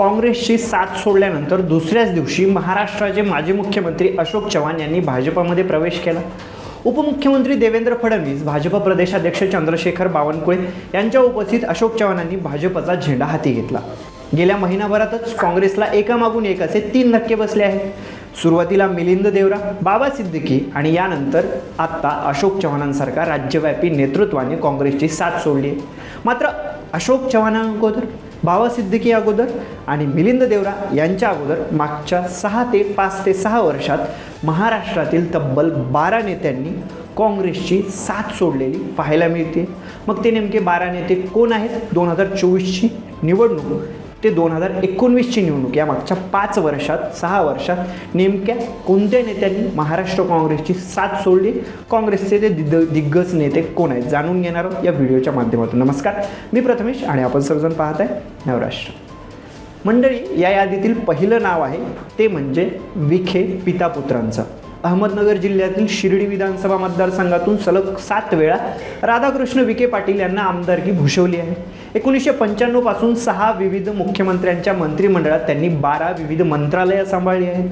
काँग्रेसची साथ सोडल्यानंतर दुसऱ्याच दिवशी महाराष्ट्राचे माजी मुख्यमंत्री अशोक चव्हाण यांनी भाजपमध्ये प्रवेश केला. उपमुख्यमंत्री देवेंद्र फडणवीस भाजप प्रदेशाध्यक्ष चंद्रशेखर बावनकुळे यांच्या उपस्थित अशोक चव्हाणांनी भाजपचा झेंडा हाती घेतला. गेल्या महिनाभरातच काँग्रेसला एकामागून एक असे तीन धक्के बसले आहेत. सुरुवातीला मिलिंद देवरा बाबा सिद्दीकी आणि यानंतर आत्ता अशोक चव्हाणांसारखा राज्यव्यापी नेतृत्वाने काँग्रेसची साथ सोडली आहे. मात्र अशोक चव्हाणांअगोदर बाबा अगोदर आणि मिलिंद देवरा यांच्या अगोदर मागच्या सहा ते पाच ते सहा वर्षात महाराष्ट्रातील तब्बल बारा नेत्यांनी काँग्रेसची साथ सोडलेली पाहायला मिळते. मग ते नेमके बारा नेते कोण आहेत? दोन हजार चोवीसची निवडणूक ते दोन हजार एकोणवीसची निवडणूक. या मागच्या पाच वर्षात सहा वर्षात नेमक्या कोणत्या नेत्यांनी महाराष्ट्र काँग्रेसची साथ सोडली? काँग्रेसचे ते दिग्ग दिग्गज नेते कोण आहेत? जाणून घेणार आहोत या व्हिडिओच्या माध्यमातून. नमस्कार मी प्रथमेश आणि आपण सर्वजण पाहत आहे नवराष्ट्र. मंडळी या यादीतील पहिलं नाव आहे ते म्हणजे विखे पितापुत्रांचं. अहमदनगर जिल्ह्यातील शिर्डी विधानसभा मतदारसंघातून सलग सात वेळा राधाकृष्ण विखे पाटील यांना आमदारकी भूषवली आहे. एकोणीसशे पंच्याण्णवपासून सहा विविध मुख्यमंत्र्यांच्या मंत्रिमंडळात त्यांनी बारा विविध मंत्रालयं सांभाळली आहेत.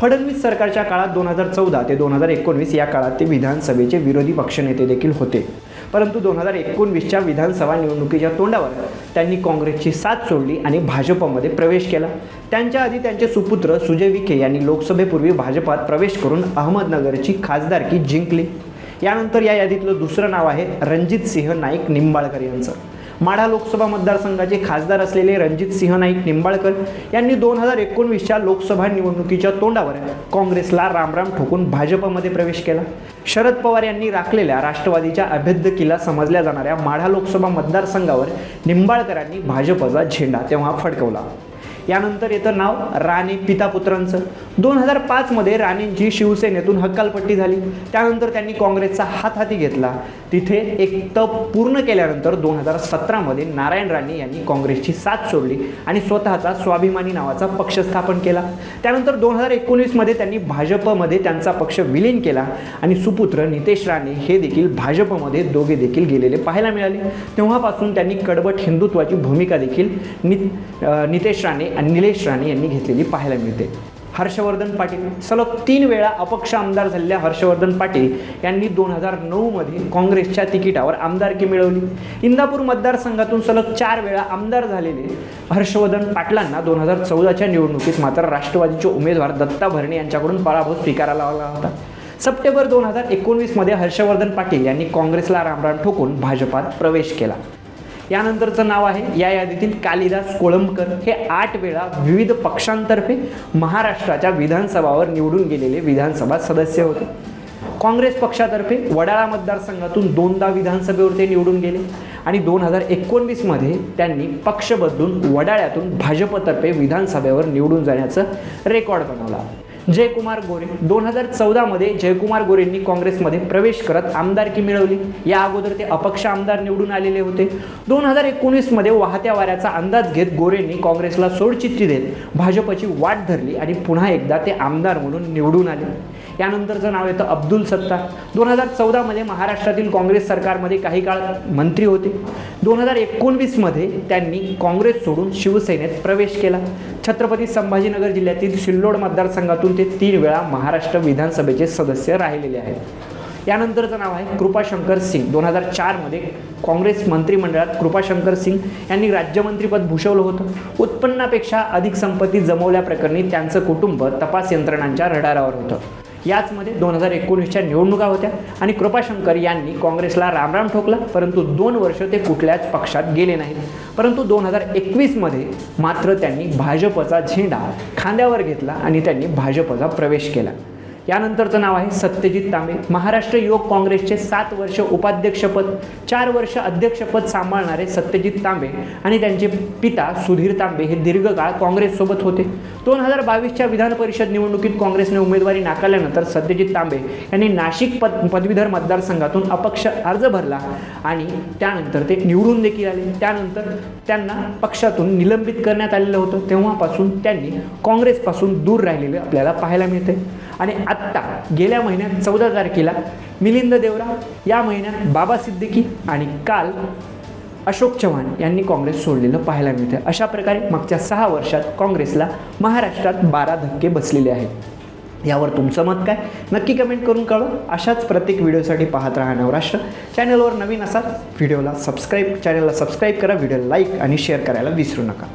फडणवीस सरकारच्या काळात दोन हजार चौदा ते दोन हजार एकोणवीस या काळात ते विधानसभेचे विरोधी पक्षनेते देखील होते. परंतु दोन हजार एकोणवीसच्या विधानसभा निवडणुकीच्या तोंडावर त्यांनी काँग्रेसची साथ सोडली आणि भाजपमध्ये प्रवेश केला. त्यांच्या आधी त्यांचे सुपुत्र सुजय विखे यांनी लोकसभेपूर्वी भाजपात प्रवेश करून अहमदनगरची खासदारकी जिंकली. यानंतर या यादीतलं दुसरं नाव आहे रणजित सिंह नाईक निंबाळकर यांचं. माढा लोकसभा मतदारसंघाचे खासदार असलेले रणजित सिंह नाईक निंबाळकर यांनी दोन हजार एकोणवीसच्या लोकसभा निवडणुकीच्या तोंडावर काँग्रेसला रामराम ठोकून भाजपमध्ये प्रवेश केला. शरद पवार यांनी राखलेल्या राष्ट्रवादीच्या अभेद्य समजल्या जाणाऱ्या माढा लोकसभा मतदारसंघावर निंबाळकरांनी भाजपचा झेंडा तेव्हा फडकवला. यानंतर येतं नाव राणे पितापुत्रांचं. दोन हजार पाचमध्ये राणेंची शिवसेनेतून हक्कालपट्टी झाली. त्यानंतर त्यांनी काँग्रेसचा हात हाती घेतला. तिथे एक तप पूर्ण केल्यानंतर दोन हजार सतरामध्ये नारायण राणे यांनी काँग्रेसची साथ सोडली आणि स्वतःचा स्वाभिमानी नावाचा पक्ष स्थापन केला. त्यानंतर दोन हजार एकोणीसमध्ये त्यांनी भाजपमध्ये त्यांचा पक्ष विलीन केला आणि सुपुत्र नितेश राणे हे देखील भाजपमध्ये दोघे देखील गेलेले पाहायला मिळाले. तेव्हापासून त्यांनी कडबट हिंदुत्वाची भूमिका देखील नि नितेश राणे आणि निलेश राणे यांनी घेतलेली पाहायला मिळते. हर्षवर्धन पाटील सलग तीन वेळा अपक्ष आमदार झालेल्या हर्षवर्धन पाटील यांनी दोन हजार नऊमध्ये काँग्रेसच्या तिकिटावर आमदारकी मिळवली. इंदापूर मतदारसंघातून सलग चार वेळा आमदार झालेले हर्षवर्धन पाटलांना दोन हजार चौदाच्या निवडणुकीत मात्र राष्ट्रवादीचे उमेदवार दत्ता भरणे यांच्याकडून पराभव स्वीकारायला लावला होता. सप्टेंबर दोन हजार एकोणवीसमध्ये हर्षवर्धन पाटील यांनी काँग्रेसला रामराम ठोकून भाजपात प्रवेश केला. यानंतरचं नाव आहे या यादीतील कालिदास कोळंबकर. हे आठ वेळा विविध पक्षांतर्फे महाराष्ट्राच्या विधानसभावर निवडून गेलेले विधानसभा सदस्य होते. काँग्रेस पक्षातर्फे वडाळा मतदारसंघातून दोनदा विधानसभेवर ते निवडून गेले आणि दोन हजार एकोणवीसमध्ये त्यांनी पक्ष बदलून वडाळ्यातून भाजपतर्फे विधानसभेवर निवडून जाण्याचं रेकॉर्ड बनवला. जयकुमार गोरे. दोन हजार चौदामध्ये जयकुमार गोरेंनी काँग्रेसमध्ये प्रवेश करत आमदारकी मिळवली. या अगोदर ते अपक्ष आमदार निवडून आलेले होते. दोन हजार एकोणीसमध्ये वाहत्या वाऱ्याचा अंदाज घेत गोरेंनी काँग्रेसला सोडचिठ्ठी देत भाजपची वाट धरली आणि पुन्हा एकदा ते आमदार म्हणून निवडून आले. यानंतरचं नाव येतं अब्दुल सत्तार. दोन हजार चौदामध्ये महाराष्ट्रातील काँग्रेस सरकारमध्ये काही काळ मंत्री होते. दोन हजार एकोणवीसमध्ये त्यांनी काँग्रेस सोडून शिवसेनेत प्रवेश केला. छत्रपती संभाजीनगर जिल्ह्यातील सिल्लोड मतदारसंघातून ते तीन वेळा महाराष्ट्र विधानसभेचे सदस्य राहिलेले आहेत. यानंतरचं नाव आहे कृपाशंकर सिंग. दोन हजार चारमध्ये काँग्रेस मंत्रिमंडळात कृपाशंकर सिंग यांनी राज्यमंत्रीपद भूषवलं होतं. उत्पन्नापेक्षा अधिक संपत्ती जमवल्याप्रकरणी त्यांचं कुटुंब तपास यंत्रणांच्या रडारावर होतं. याचमध्ये दोन हजार एकोणीसच्या निवडणुका होत्या आणि कृपाशंकर यांनी काँग्रेसला रामराम ठोकला परंतु दोन वर्ष ते कुठल्याच पक्षात गेले नाहीत. परंतु दोन हजार एकवीसमध्ये मात्र त्यांनी भाजपचा झेंडा खांद्यावर घेतला आणि त्यांनी भाजपचा प्रवेश केला. यानंतरचं नाव आहे सत्यजित तांबे. महाराष्ट्र युवक काँग्रेसचे सात वर्ष उपाध्यक्षपद चार वर्ष अध्यक्षपद सांभाळणारे सत्यजित तांबे आणि त्यांचे पिता सुधीर तांबे हे दीर्घकाळ काँग्रेससोबत होते. दोन हजार बावीसच्या विधान परिषद निवडणुकीत काँग्रेसने उमेदवारी नाकारल्यानंतर सत्यजित तांबे यांनी नाशिक पद पदवीधर मतदारसंघातून अपक्ष अर्ज भरला आणि त्यानंतर ते निवडून देखील आले. त्यानंतर त्यांना पक्षातून निलंबित करण्यात आलेलं होतं. तेव्हापासून त्यांनी काँग्रेसपासून दूर राहिलेले आपल्याला पाहायला मिळते. आणि आत्ता गेल्या महिन्यात चौदा तारखेला मिलिंद देवरा या महिन्यात बाबा सिद्दीकी आणि काल अशोक चव्हाण यांनी काँग्रेस सोडलेलं पाहायला मिळतं अशा प्रकारे मागच्या सहा वर्षात काँग्रेसला महाराष्ट्रात बारा धक्के बसलेले आहेत. यावर तुमचं मत काय? नक्की कमेंट करून कळवा. अशाच प्रत्येक व्हिडिओसाठी पाहत राहा नवराष्ट्र. चॅनलवर नवीन असाल व्हिडिओला सबस्क्राईब चॅनलला सबस्क्राईब करा व्हिडिओला लाईक आणि शेअर करायला विसरू नका.